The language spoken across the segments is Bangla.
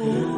Ooh.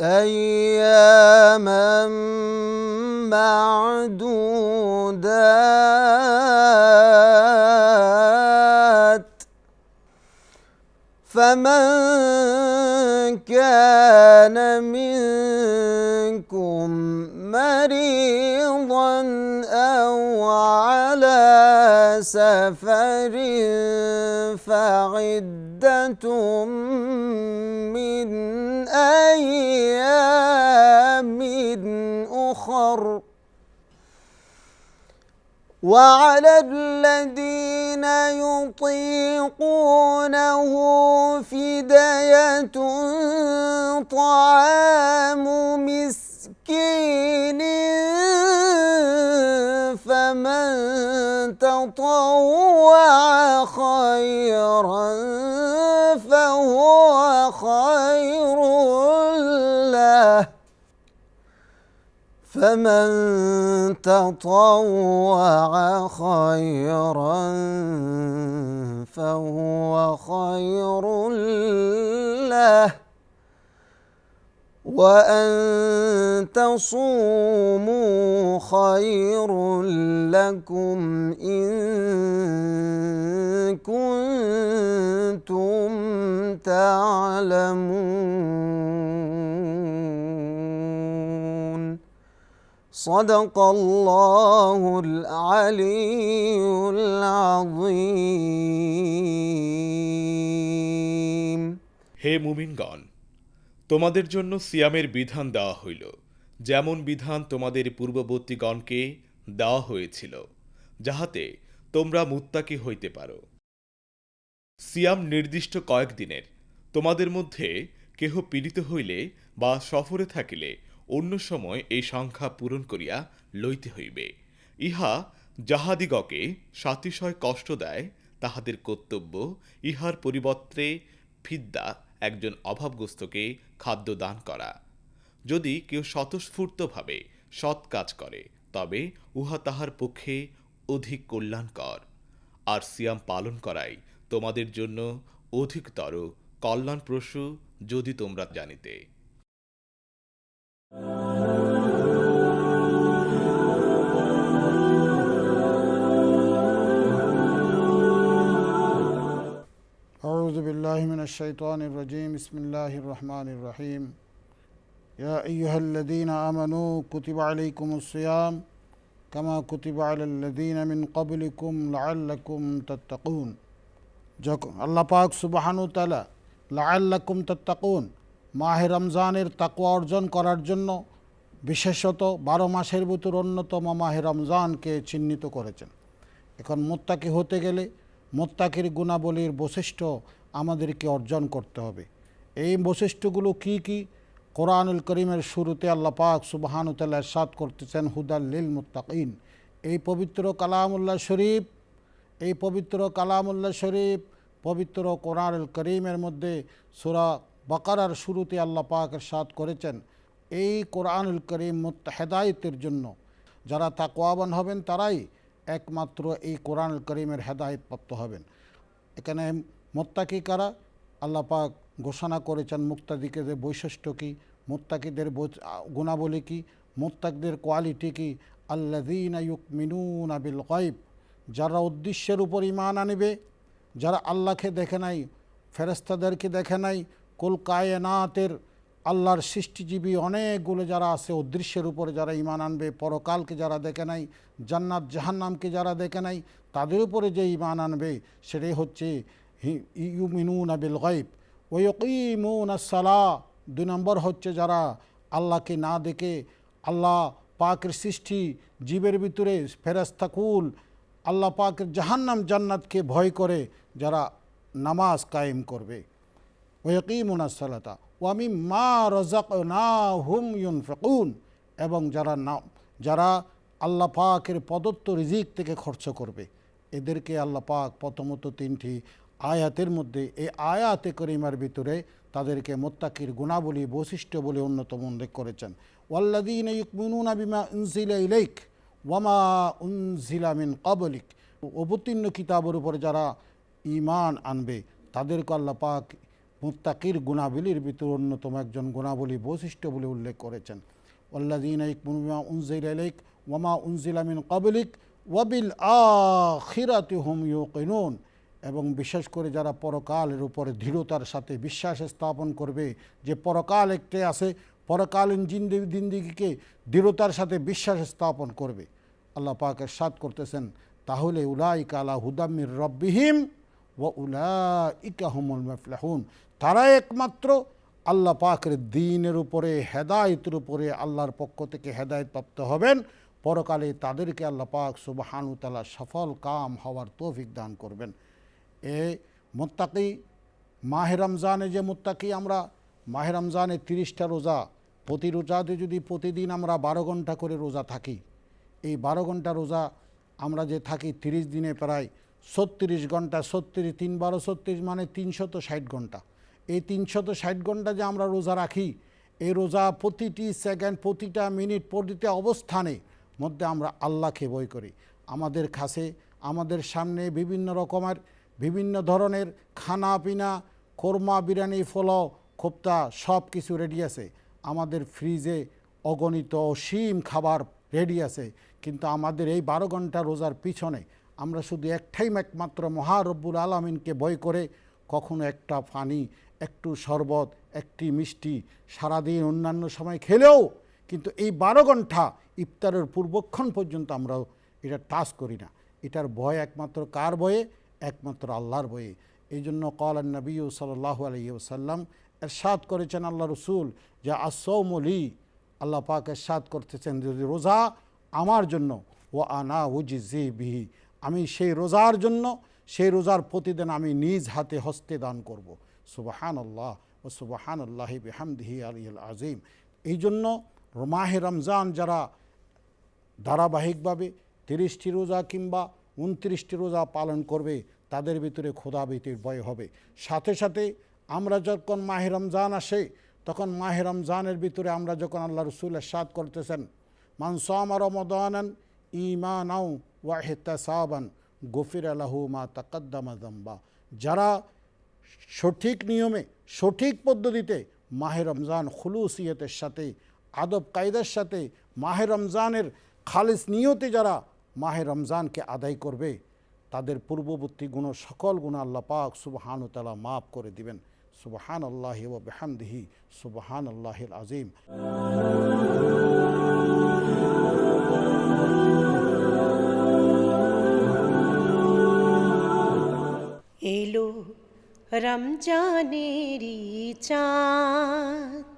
أياما معدودات فمن كان منكم مريضا أو على سفر فعدة من أيام أخر. وعلى الذين يطيقونه فدية طعام مسكين فمن تطوع خيرا فهو خير له. فمن تطوع خيرا فهو خير له. وأن تصوموا خير لكم إن كنتم تعلمون صدق الله العلي العظيم হে মুমিনগণ তোমাদের জন্য সিয়ামের বিধান দেওয়া হইল। যেমন বিধান তোমাদের পূর্ববর্তীগণকে দেওয়া হয়েছিল, যাহাতে তোমরা মুত্তাকি হইতে পারো। সিয়াম নির্দিষ্ট কয়েকদিনের তোমাদের মধ্যে কেহ পীড়িত হইলে বা সফরে থাকিলে অন্য সময় এই সংখ্যা পূরণ করিয়া লইতে হইবে। ইহা যাহাদিগকে সাতিশয় কষ্ট দেয়, তাহাদের কর্তব্য ইহার পরিবর্তে ফিদ্দা একজন অভাবগ্রস্তকে খাদ্য দান করা। যদি কেউ স্বতঃস্ফূর্তভাবে সৎ কাজ করে, তবে উহা তাহার পক্ষে অধিক কল্যাণকর। আর সিয়াম পালন করাই তোমাদের জন্য অধিকতর কল্যাণপ্রসূ যদি তোমরা জানিতে। أعوذ بالله من الشيطان الرجيم بسم الله الرحمن الرحيم يا أيها الذين آمنوا كتب عليكم الصيام كما كتب على الذين من قبلكم لعلكم تتقون যখন আল্লাহ পাক সুবাহানু তালা লাআল্লাকুম তাত্তাকুন মাহে রমজানের তাকুয়া অর্জন করার জন্য বিশেষত বারো মাসের ভিতর অন্যতম মাহে রমজানকে চিহ্নিত করেছেন এখন মোত্তাকি হতে গেলে মোত্তাকির গুণাবলীর বৈশিষ্ট্য আমাদেরকে অর্জন করতে হবে। এই বৈশিষ্ট্যগুলো কি কি? কোরআনুল করিমের শুরুতে আল্লাহ পাক সুবাহানুতাল্লাহ সাদ করতেছেন হুদাল্লিল মুত্তাকিন। এই পবিত্র কালামুল্লাহ শরীফ, এই পবিত্র কালামুল্লাহ শরীফ, পবিত্র কোরআনুল করিমের মধ্যে সুরা বাকারার শুরুতে আল্লাহ পাক সাদ করেছেন। এই কোরআনুল করিম হেদায়তের জন্য যারা তাকওয়াবান হবেন, তারাই একমাত্র এই কোরআনুল করিমের হেদায়ত প্রাপ্ত হবেন। এখানে মোত্তাকি কারা? আল্লাহ পাক ঘোষণা করেছেন মুক্তাদিকেদের বৈশিষ্ট্য কী? মোত্তাকিদের গুণাবলী কী? মোত্তাকদের কোয়ালিটি কী? আল্লাদিন মিনুন আবিল গাইব যারা উদ্দেশ্যের উপর ইমান আনবে, যারা আল্লাহকে দেখে নাই ফেরেস্তাদেরকে দেখে নাই, কুল কায়নাতের আল্লাহর সৃষ্টিজীবী অনেকগুলো যারা আছে অদৃশ্যের উপরে যারা ইমান আনবে, পরকালকে যারা দেখে নাই, জান্নাত জাহান্নামকে যারা দেখে নাই, তাদের উপরে যে ইমান আনবে, সেটাই হচ্ছে ইউমিনুন আবিল গাইব ওয়কিমুন সালা দুই নম্বর হচ্ছে যারা আল্লাহকে না দেখে আল্লাহ পাকের সৃষ্টি, জীবের ভিতরে ফেরাস্তাকুল আল্লাহ পাকের জাহান্নাম জান্নাতকে ভয় করে যারা নামাজ কায়েম করবে। ওয়কিমুন ও আমি মা রজাক না হুম ইউন ফেকুন এবং যারা না, যারা আল্লাহ পাকের প্রদত্ত রিজিক থেকে খরচ করবে। এদেরকে আল্লাহ পাক প্রথমত তিনটি আয়াতের মধ্যে এই আয়াতে করিমার ভিতরে তাদেরকে মোত্তাকির গুণাবলী, বৈশিষ্ট্য বলে অন্যতম উল্লেখ করেছেন। ওয়াল্লাদিন ইউকমিনুনা বিমা উনজিলা ইলাইক ওয়ামা উনজিলা মিন কাবলিক অবতীর্ণ কিতাবের উপরে যারা ইমান আনবে, তাদেরকে আল্লাহ পাক মুত্তাকির গুণাবলীর ভিতরে অন্যতম একজন গুণাবলী, বৈশিষ্ট্য বলে উল্লেখ করেছেন। ওল্লাদিন ইকমা উনজিল আলাইক ওয়ামা উনজিলা মিন কাবলিক ওয়াবিল আখিরাতি হুম ইউকিনুন। এবং বিশেষ করে যারা পরকালের উপরে দৃঢ়তার সাথে বিশ্বাস স্থাপন করবে, যে পরকাল একটি আছে, পরকালীন জিন্দি জিন্দিগিকে দৃঢ়তার সাথে বিশ্বাস স্থাপন করবে। আল্লাহ পাক সাদ করতেছেন, তাহলে উলাই কালা হুদামির রব্বিহিম ও উলা ইকাহমুল মফলাহুন। তারা একমাত্র আল্লাহ পাকের দিনের উপরে, হেদায়তের উপরে আল্লাহর পক্ষ থেকে হেদায়ত প্রাপ্ত হবেন। পরকালে তাদেরকে আল্লাহ পাক সুবাহানুতালা সফল কাম হওয়ার তৌফিক দান করবেন। এ মোত্তাকি মাহে রমজানে যে মোত্তাকি আমরা, মাহে রমজানে তিরিশটা রোজা, প্রতি রোজাতে যদি প্রতিদিন আমরা বারো ঘণ্টা করে রোজা থাকি, এই বারো ঘণ্টা রোজা আমরা যে থাকি তিরিশ দিনে প্রায় ছত্রিশ ঘণ্টা, ছত্রিশ তিন বারো, ছত্রিশ মানে তিনশত ষাট ঘণ্টা। এই তিনশত ষাট ঘণ্টা যে আমরা রোজা রাখি, এই রোজা প্রতিটি সেকেন্ড, প্রতিটা মিনিট, প্রতিটা অবস্থানে মধ্যে আমরা আল্লাহকে বই করি। আমাদের কাছে, আমাদের সামনে বিভিন্ন রকমের বিভিন্ন ধরনের খানা পিনা, কোরমা, বিরিয়ানি ফলাও কোপ্তা, সব কিছু রেডি আছে। আমাদের ফ্রিজে অগণিত অসীম খাবার রেডি আছে। কিন্তু আমাদের এই বারো ঘণ্টা রোজার পিছনে আমরা শুধু একটাই একমাত্র মহারব্বুল আলমিনকে ভয় করে কখনো একটা পানি, একটু শরবত, একটি মিষ্টি সারাদিন অন্যান্য সময় খেলেও কিন্তু এই বারো ঘণ্টা ইফতারের পূর্বক্ষণ পর্যন্ত আমরা এটা টাচ করি না। এটার ভয় একমাত্র কার ভয়ে? একমাত্র আল্লাহর বয়ে এই জন্য কল নবী সাল্লাহ আলহিউসাল্লাম এরশাদ করেছেন আল্লাহ রসুল যে আসৌমলি আল্লাহ পাক এরশাদ করতেছেন যদি রোজা আমার জন্য ও আনা উজি বিহি আমি সেই রোজার জন্য, সেই রোজার প্রতিদিন আমি নিজ হাতে হস্তে দান করব। সুবাহান আল্লাহ ও সুবাহান আল্লাহি বেহামদিহি আলিল আজিম এই জন্য মাহে রমজান যারা ধারাবাহিকভাবে তিরিশটি রোজা কিংবা উনত্রিশটি রোজা পালন করবে, তাদের ভিতরে ক্ষুধাভীতির ভয় হবে। সাথে সাথে আমরা যখন মাহে রমজান আসে, তখন মাহে রমজানের ভিতরে আমরা যখন আল্লাহ রসুল সাদ করতেছেন মানসামা রমদানান ইমানাও ওয়াহেতাসাবান গফির আলাহু মা তাকাদ্দামা দম্বা। যারা সঠিক নিয়মে, সঠিক পদ্ধতিতে মাহে রমজান খুলুসিয়তের সাথে, আদব কায়দার সাথে মাহে রমজানের খালিস নিয়তে যারা মাহে রমজানকে আদায় করবে, তাদের পূর্ববর্তী গুণ, সকল গুণ আল্লাহ পাক সুবহান তালা মাফ করে দিবেন। সুবহান আল্লাহ ও বেহামদিহি সুবহান আল্লাহিল আজিম এলো রমজানেরই চাঁদ।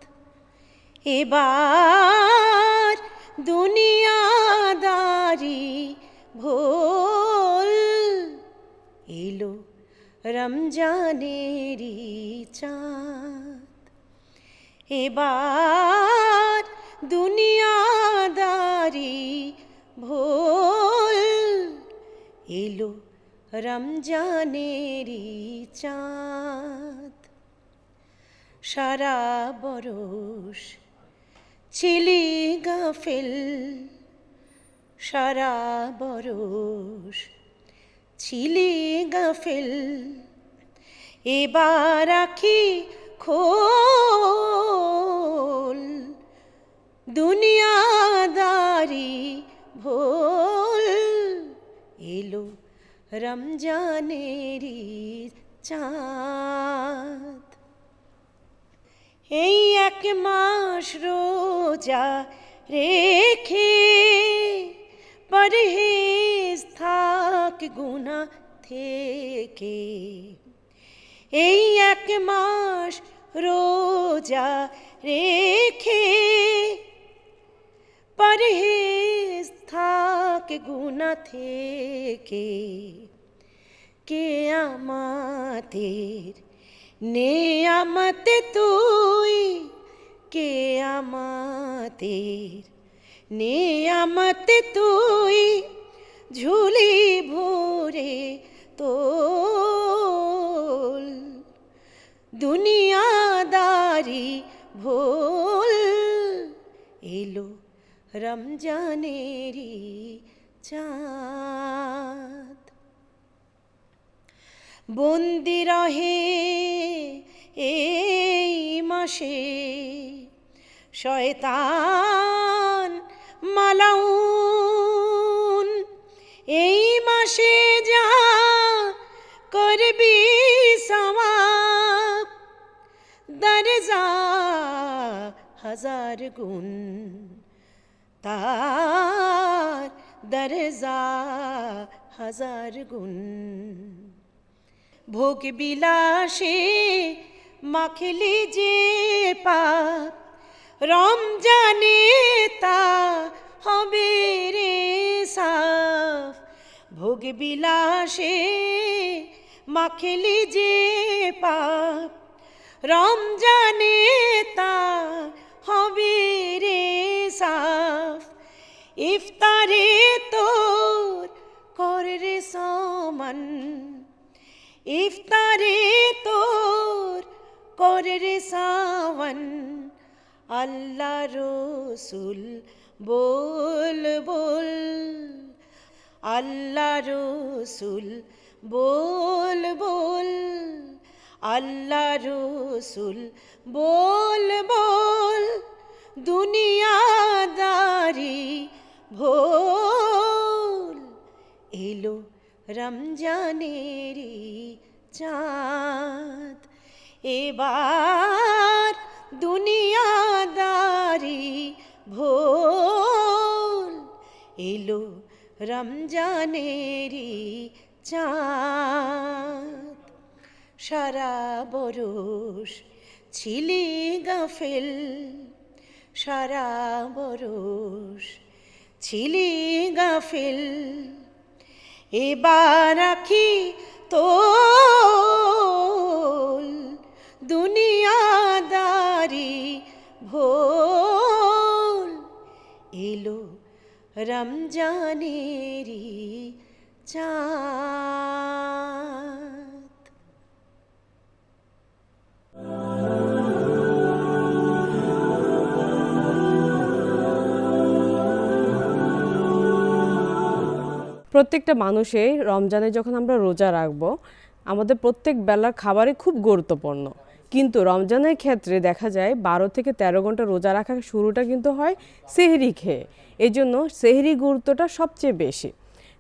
এবার দুনিয়াদারি ভোল। এলো রমজানেরই চাঁদ। এবার দুনিয়াদারি ভোল। এলো রমজানেরই চাঁদ। সারা বরস ছিলি গাফিল সারা বরস ছিলি গাফিল এবার আখি খোল। দুনিয়াদারি ভোল এলো রমজানেরই চাঁদ। এই এক মাস রোজা রেখে পরহেজ থাক গুনা থেকে। এই এক মাস রোজা রেখে পরহেজ থাক গুনা থেকে। কে আমাদের নেয়ামত তুই, কে আমাদের? নেয়ামত তুই, ঝুলি ভোরে তোল। দুনিয়াদারি ভোল, এলো রমজানেরই চাঁদ। বন্দি রহে এই মাসে শয়তান মালাউন। এই মাসে যা করবি সওয়াব, দরজা হাজার গুণ। তার দরজা হাজার গুণ। ভোগ বিলাসে মাখলি যে পাপ, রমজানে তা হবে রে সাফ। ভোগ বিলাসে মাখলি যে পাপ, রমজানে তা হবে রে সাফ। ইফতারে তোর কর রে সমান, ইফতারে তোর করে রে সাওয়ান আল্লাহ রসুল বল বল, আল্লাহ রসুল বল বল, আল্লাহ রসুল বল বল, দুনিয়াদারি ভোল। এলো রমজানেরই চাঁদ। এবার দুনিয়াদারি ভোল। এলো রমজানেরি চাঁদ। সারা বরস ছিলি গাফেল। সারা বরস ছিলি গাফেল। এবার রাখি তোল। দুনিয়াদারি ভোল। এলো রমজানেরই চাঁদ। প্রত্যেকটা মানুষে রমজানে যখন আমরা রোজা রাখব, আমাদের প্রত্যেক বেলার খাবারই খুব গুরুত্বপূর্ণ। কিন্তু রমজানের ক্ষেত্রে দেখা যায় বারো থেকে তেরো ঘণ্টা রোজা রাখার শুরুটা কিন্তু হয় সেহরি খেয়ে। এই জন্য সেহরি গুরুত্বটা সবচেয়ে বেশি।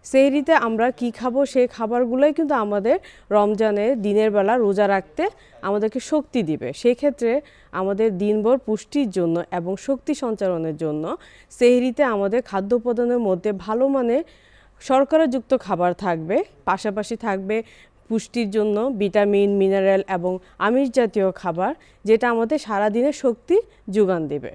সেহরিতে আমরা কি খাব সেই খাবারগুলোই কিন্তু আমাদের রমজানে দিনের বেলা রোজা রাখতে আমাদেরকে শক্তি দিবে। সেই ক্ষেত্রে আমাদের দিনভর পুষ্টির জন্য এবং শক্তি সঞ্চালনের জন্য সেহরিতে আমাদের খাদ্য উপাদানের মধ্যে ভালো মানের শর্করাযুক্ত খাবার থাকবে, পাশাপাশি থাকবে পুষ্টির জন্য ভিটামিন, মিনারেল এবং আমিষ জাতীয় খাবার, যেটা আমাদের সারাদিনের শক্তি যোগান দেবে।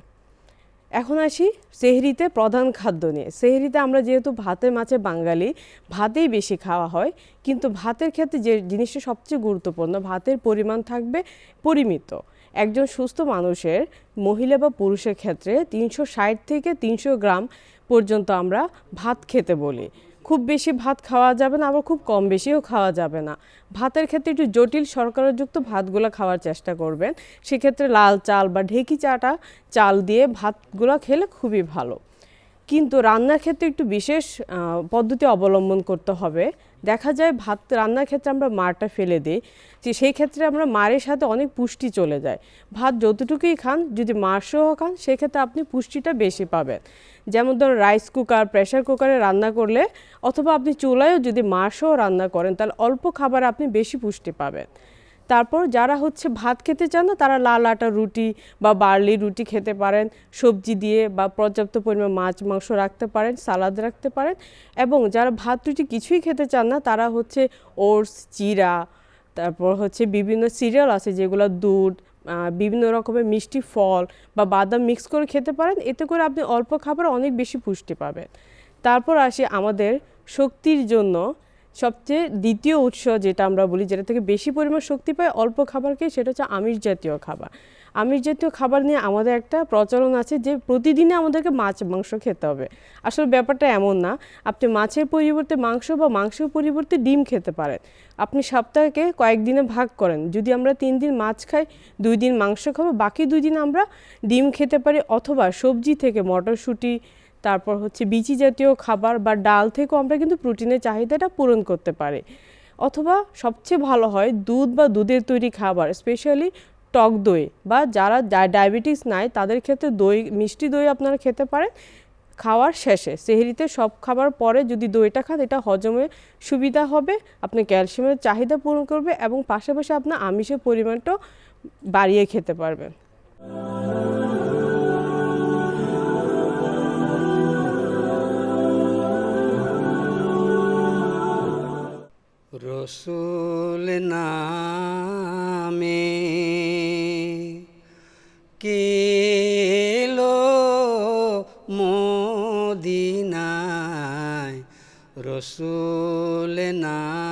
এখন আসি সেহরিতে প্রধান খাদ্য নিয়ে। সেহরিতে আমরা যেহেতু ভাতে মাছে বাঙালি, ভাতেই বেশি খাওয়া হয়, কিন্তু ভাতের ক্ষেত্রে যে জিনিসটা সবচেয়ে গুরুত্বপূর্ণ, ভাতের পরিমাণ থাকবে পরিমিত। একজন সুস্থ মানুষের, মহিলা বা পুরুষের ক্ষেত্রে তিনশো ষাট থেকে তিনশো গ্রাম পর্যন্ত আমরা ভাত খেতে বলি। খুব বেশি ভাত খাওয়া যাবে না, আবার খুব কম বেশিও খাওয়া যাবে না। ভাতের ক্ষেত্রে একটু জটিল শর্করাযুক্ত ভাতগুলো খাওয়ার চেষ্টা করবেন। সেক্ষেত্রে লাল চাল বা ঢেকি চাটা, চাল দিয়ে ভাতগুলো খেলে খুবই ভালো। কিন্তু রান্নার ক্ষেত্রে একটু বিশেষ পদ্ধতি অবলম্বন করতে হবে। দেখা যায় ভাত রান্নার ক্ষেত্রে আমরা মারটা ফেলে দিই, যে সেই ক্ষেত্রে আমরা মারের সাথে অনেক পুষ্টি চলে যায়। ভাত যতটুকুই খান, যদি মার সহ খান, সেক্ষেত্রে আপনি পুষ্টিটা বেশি পাবেন। যেমন ধরুন রাইস কুকার প্রেশার কুকারে রান্না করলে অথবা আপনি চুলায়ও যদি মার সহ রান্না করেন, তাহলে অল্প খাবারে আপনি বেশি পুষ্টি পাবেন। তারপর যারা হচ্ছে ভাত খেতে চান না, তারা লাল আটা রুটি বা বার্লি রুটি খেতে পারেন, সবজি দিয়ে বা পর্যাপ্ত পরিমাণ মাছ, মাংস রাখতে পারেন, সালাদ রাখতে পারেন এবং যারা ভাত রুটি কিছুই খেতে চান না, তারা হচ্ছে ওটস, চিরা, তারপর হচ্ছে বিভিন্ন সিরিয়াল আছে যেগুলো দুধ বিভিন্ন রকমের মিষ্টি ফল বা বাদাম মিক্স করে খেতে পারেন। এতে করে আপনি অল্প খাবার অনেক বেশি পুষ্টি পাবেন। তারপর আসি আমাদের শক্তির জন্য সবচেয়ে দ্বিতীয় উৎস যেটা আমরা বলি, যেটা থেকে বেশি পরিমাণ শক্তি পায় অল্প খাবারকে সেটা হচ্ছে আমিষ জাতীয় খাবার। আমিষ জাতীয় খাবার নিয়ে আমাদের একটা প্রচলন আছে যে প্রতিদিনে আমাদেরকে মাছ, মাংস খেতে হবে। আসলে ব্যাপারটা এমন না। আপনি মাছের পরিবর্তে মাংস বা মাংসের পরিবর্তে ডিম খেতে পারেন। আপনি সপ্তাহকে কয়েকদিনে ভাগ করেন। যদি আমরা তিন দিন মাছ খাই, দুই দিন মাংস খাব, বাকি দুই দিন আমরা ডিম খেতে পারি অথবা সবজি থেকে মটরশুঁটি, তারপর হচ্ছে বিচি জাতীয় খাবার বা ডাল থেকেও আমরা কিন্তু প্রোটিনের চাহিদাটা পূরণ করতে পারি। অথবা সবচেয়ে ভালো হয় দুধ বা দুধের তৈরি খাবার, স্পেশালি টক দই বা যারা ডায়াবেটিস নাই, তাদের ক্ষেত্রে দই, মিষ্টি দই আপনারা খেতে পারেন। খাওয়ার শেষে, সেহরিতে সব খাবার পরে যদি দইটা খান, এটা হজমে সুবিধা হবে, আপনি ক্যালসিয়ামের চাহিদা পূরণ করবে এবং পাশাপাশি আপনার আমিষের পরিমাণটাও বাড়িয়ে খেতে পারবেন। রসুল নামে কেলো মোদিনায় রসুল নামে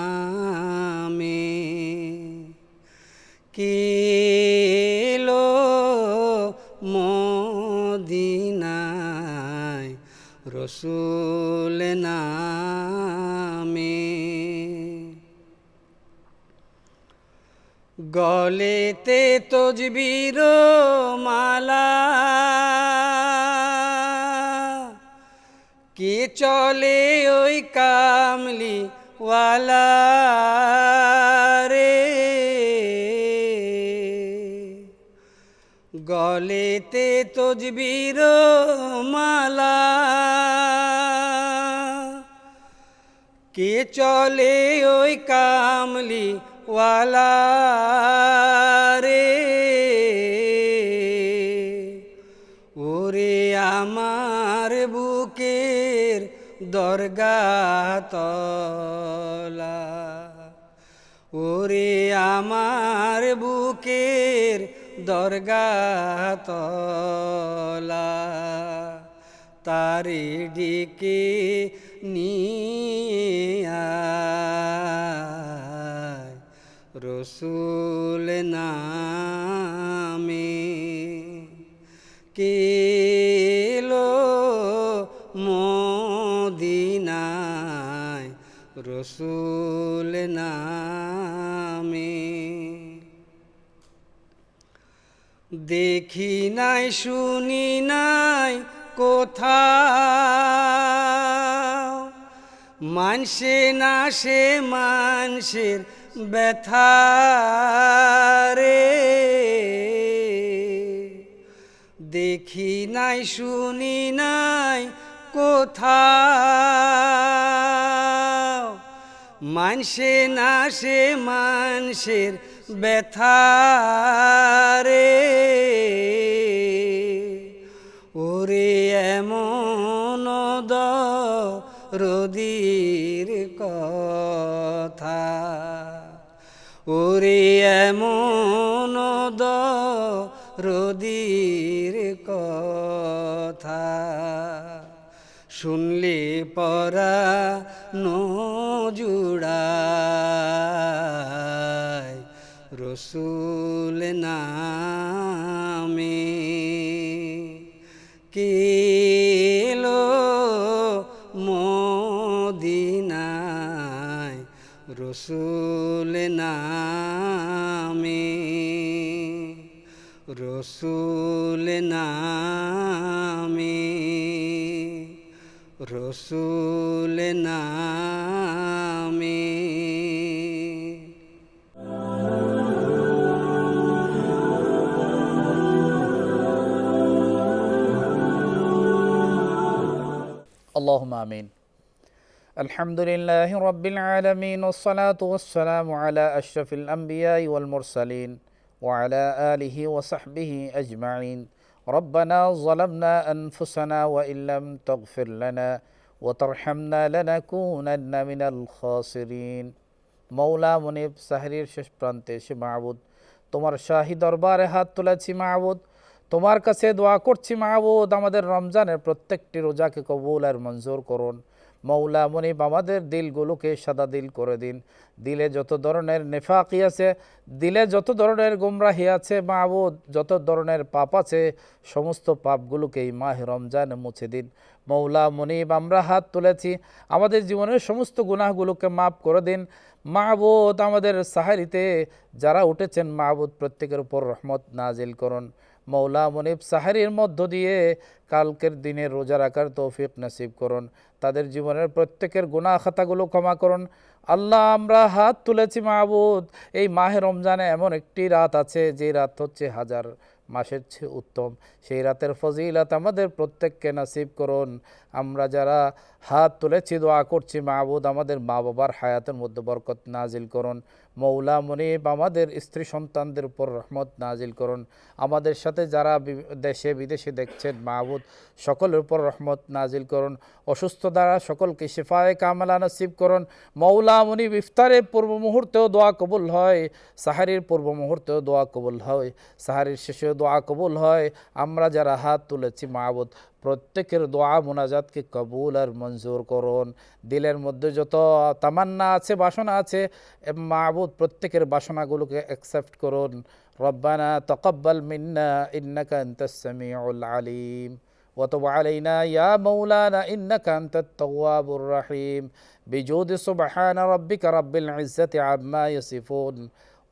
গলেতে তজবির মালা। কে চলে ওই কামলি রে? গলেতে তজবির মালা। কে চলে ওই কামলি রে। ওরে আমার বুকের দরগা তলা। ওরে আমার বুকের দরগা তলা। তারে ডেকে নিয়ে রসুল নামে কেলো মদিনায় রসুল নামে। দেখি নাই, শুনি নাই কোথা মানসে না সে মানুষের ব্যথা রে। দেখি নাই শুনি নাই কোথাও মানসে না সে মানুষের ব্যথা এমন রদির কথা। শুনলে পরা নজুড়ায় রসুল নামে। কেলো মদিনায় রসুল নামে। রসুল নামে রসুল নামে اللهم آمين الحمد لله رب العالمين والصلاة والسلام على أشرف الأنبياء والمرسلين وعلى آله وصحبه أجمعين ربنا ظلمنا أنفسنا وإن لم تغفر لنا وترحمنا لنكونن من الخاسرين মৌলা মনিব সাহরির শেষ প্রান্তে এসে মাহবুদ তোমার শাহী দরবারে হাত তুলেছি মাহবুদ তোমার কাছে দোয়া করছি মাহবুদ আমাদের রমজানের প্রত্যেকটি রোজাকে কবুল আর মঞ্জুর করুন মৌলা মনিব আমাদের দিলগুলোকে সাদা দিল করে দিন। দিলে যত ধরনের নেফাকি আছে, দিলে যত ধরনের গুমরাহি আছে মা মাহবুদ যত ধরনের পাপ আছে, সমস্ত পাপগুলোকেই মাহ রমজান মুছে দিন। মৌলা মনিব, আমরা হাত তুলেছি, আমাদের জীবনের সমস্ত গুনাহগুলোকে মাফ করে দিন। মাহবুদ আমাদের সাহারিতে, যারা উঠেছেন মাহবুদ প্রত্যেকের উপর রহমত নাজিল করুন। মৌলা মনিব সাহারির মধ্য দিয়ে কালকের দিনে রোজা রাখার তৌফিক নসিব করুন। তাদের জীবনের প্রত্যেকের গুণা খাতাগুলো ক্ষমা করুন। আল্লাহ, আমরা হাত তুলেছি মাহবুদ। এই মাহে রমজানে এমন একটি রাত আছে, যে রাত হচ্ছে হাজার মাসের চেয়ে উত্তম। সেই রাতের ফজিলত আমাদের প্রত্যেককে নসিব করুন। আমরা যারা হাত তুলেছি, দোয়া করছি, মাহবুদ আমাদের মা বাবার হায়াতের মধ্যে বরকত নাজিল করুন। মৌলা মনিব, আমাদের স্ত্রী সন্তানদের উপর রহমত নাজিল করুন। আমাদের সাথে যারা দেশে, বিদেশে দেখছেন, মাহবুদ, সকলের উপর রহমত নাজিল করুন। অসুস্থ দ্বারা সকলকে শেফায়ে কামেলা নসিব করুন। মৌলা মনিব ইফতারের পূর্ব মুহূর্তেও দোয়া কবুল হয়। সাহারির পূর্ব মুহূর্তেও দোয়া কবুল হয়। সাহারির শেষেও দোয়া কবুল হয়। আমরা যারা হাত তুলেছি মাহবুদ প্রত্যেকের দোয়া মোনাজাতকে কবুল আর মঞ্জুর করুন দিলের মধ্যে যত তামান্না আছে বাসনা আছে এ মাহবুদ প্রত্যেকের বাসনাগুলোকে অ্যাকসেপ্ট করুন রব্বানা তকব্বাল মিন্না ইন্নাকা আনতাস সামিউল আলিম وتب علينا يا مولانا إنك أنت التواب الرحيم بجود سبحان ربك رب العزة عما يصفون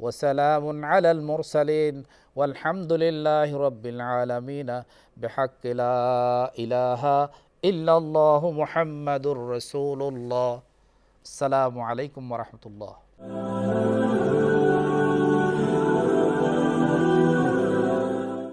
وسلام على المرسلين والحمد لله رب العالمين. بحق لا إله إلا الله محمد رسول الله. السلام عليكم ورحمة الله.